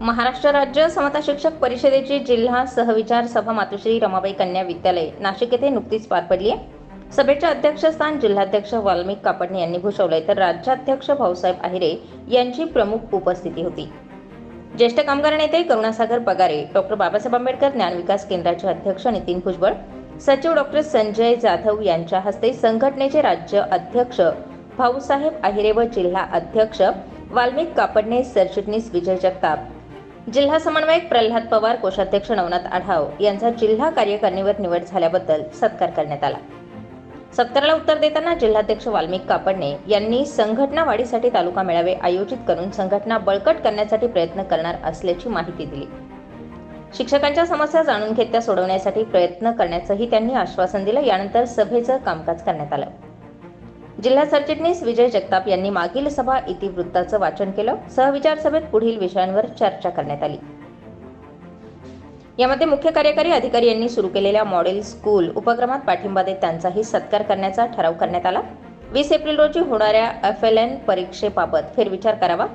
महाराष्ट्र राज्य समता शिक्षक परिषदेची जिल्हा सहविचार सभा मातोश्री रमाबाई कन्या विद्यालय नाशिक येथे नुकतीच पार पडली आहे. सभेचे अध्यक्षस्थान जिल्हाध्यक्ष वाल्मिक कापडणे यांनी भूषवलंय. तर राज्याध्यक्ष भाऊसाहेब आहिरे यांची प्रमुख उपस्थिती होती. ज्येष्ठ कामगार नेते करुणासागर पगारे डॉक्टर बाबासाहेब आंबेडकर ज्ञान विकास केंद्राचे अध्यक्ष नितीन भुजबळ सचिव डॉक्टर संजय जाधव यांच्या हस्ते संघटनेचे राज्य अध्यक्ष भाऊसाहेब आहिरे व जिल्हा अध्यक्ष वाल्मिक कापडणे सरचिटणीस विजय जगताप जिल्हा समन्वयक प्रल्हाद पवार कोषाध्यक्ष नवनाथ आढाव यांचा जिल्हा कार्यकारिणीवर निवड झाल्याबद्दल सत्कार करण्यात आला. सत्काराला उत्तर देताना जिल्हाध्यक्ष वाल्मिक कापडणे यांनी संघटना वाढीसाठी तालुका मेळावे आयोजित करून संघटना बळकट करण्यासाठी प्रयत्न करणार असल्याची माहिती दिली. शिक्षकांच्या समस्या जाणून घेत त्या सोडवण्यासाठी प्रयत्न करण्याचंही त्यांनी आश्वासन दिलं. यानंतर सभेचं कामकाज करण्यात आलं. जिल्हा सरचिटणीस विजय जगताप यांनी मागील सभा इतिवृत्ताचं वाचन केलं. सहविचार सभेत पुढील विषयांवर चर्चा करण्यात आली. यामध्ये मुख्य कार्यकारी अधिकारी यांनी सुरू केलेल्या मॉडेल स्कूल उपक्रमात पाठिंबा देत त्यांचाही सत्कार करण्याचा ठराव करण्यात आला. वीस एप्रिल रोजी होणाऱ्या एफ एल एन परीक्षेबाबत फेरविचार करावा.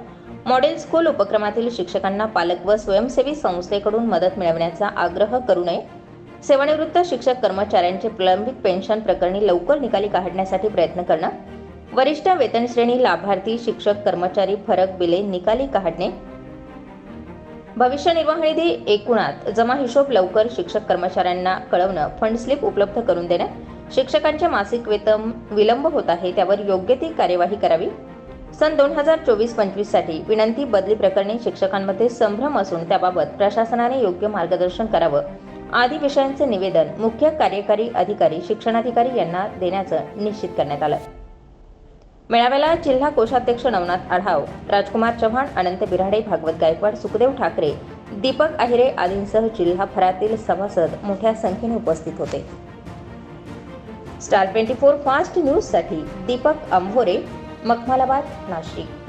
मॉडेल स्कूल उपक्रमातील शिक्षकांना पालक व स्वयंसेवी संस्थेकडून मदत मिळवण्याचा आग्रह करू नये. सेवानिवृत्त शिक्षक कर्मचाऱ्यांचे प्रलंबित पेन्शन प्रकरणी लवकर निकाली काढण्यासाठी प्रयत्न करणं वरिष्ठ वेतन श्रेणी लाभार्थी शिक्षक कर्मचारी फरक बिले निकाली काढणे. भविष्य निर्वाह निधी एकूणात जमा हिशोब लवकर शिक्षक कर्मचाऱ्यांना कळवणं फंड स्लिप उपलब्ध करून देणं. शिक्षकांचे मासिक वेतन विलंब होत आहे त्यावर योग्य ती कार्यवाही करावी. सन दोन हजार चोवीस पंचवीससाठी विनंती बदली प्रकरणी शिक्षकांमध्ये संभ्रम असून त्याबाबत प्रशासनाने योग्य मार्गदर्शन करावं. आदी विषयांचे निवेदन मुख्य कार्यकारी अधिकारी शिक्षणाधिकारी यांना देण्याचं निश्चित करण्यात आलं. मेळाव्याला जिल्हा कोषाध्यक्ष नवनाथ आढाव राजकुमार चव्हाण अनंत बिराडे भागवत गायकवाड सुखदेव ठाकरे दीपक आहिरे आदींसह जिल्हाभरातील सभासद मोठ्या संख्येने उपस्थित होते. स्टार ट्वेंटी फोर फास्ट न्यूजसाठी दीपक अंभोरे मखमालाबाद नाशिक.